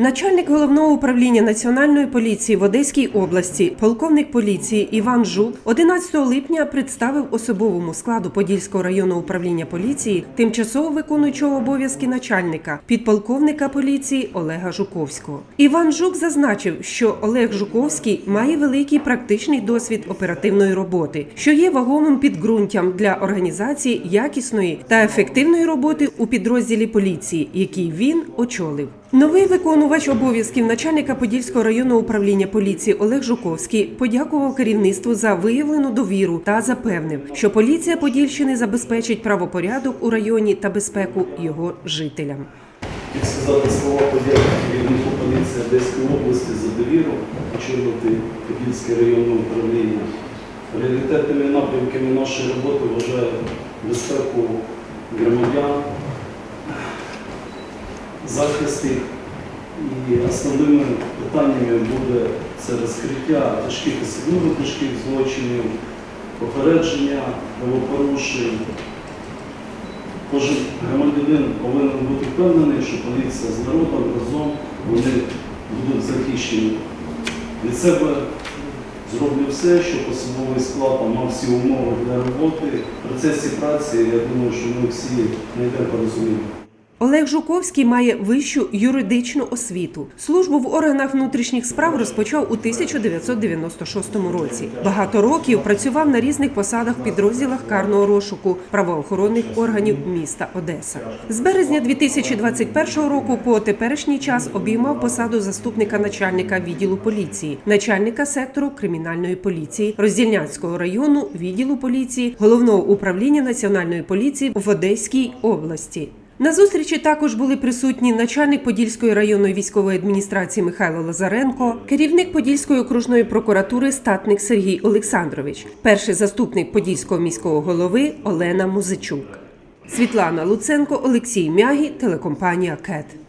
Начальник головного управління національної поліції в Одеській області, полковник поліції Іван Жук, 11 липня представив особовому складу Подільського районного управління поліції тимчасово виконуючого обов'язки начальника, підполковника поліції Олега Жуковського. Іван Жук зазначив, що Олег Жуковський має великий практичний досвід оперативної роботи, що є вагомим підґрунтям для організації якісної та ефективної роботи у підрозділі поліції, який він очолив. Новий виконувач обов'язків начальника Подільського районного управління поліції Олег Жуковський подякував керівництву за виявлену довіру та запевнив, що поліція Подільщини забезпечить правопорядок у районі та безпеку його жителям. Хотів сказати слова подяки керівнику поліції Одеської області за довіру, очолювати Подільське районне управління. Пріоритетними напрямками нашої роботи вважаю безпеку громадян, захист їх. І основними питаннями буде це розкриття тяжких і особливо тяжких злочинів, попередження правопорушень, Кожен громадянин повинен бути впевнений, що поліція з народом разом вони будуть захищені. Від себе зроблю все, щоб особовий склад мав всі умови для роботи. В процесі праці, я думаю, що ми всі знайдемо порозуміння. Олег Жуковський має вищу юридичну освіту. Службу в органах внутрішніх справ розпочав у 1996 році. Багато років працював на різних посадах підрозділах карного розшуку правоохоронних органів міста Одеса. З березня 2021 року по теперішній час обіймав посаду заступника начальника відділу поліції, начальника сектору кримінальної поліції Роздільнянського району відділу поліції головного управління національної поліції в Одеській області. На зустрічі також були присутні начальник Подільської районної військової адміністрації Михайло Лазаренко, керівник Подільської окружної прокуратури статник Сергій Олександрович, перший заступник Подільського міського голови Олена Музичук, Світлана Луценко, Олексій Мягі, телекомпанія КЕТ.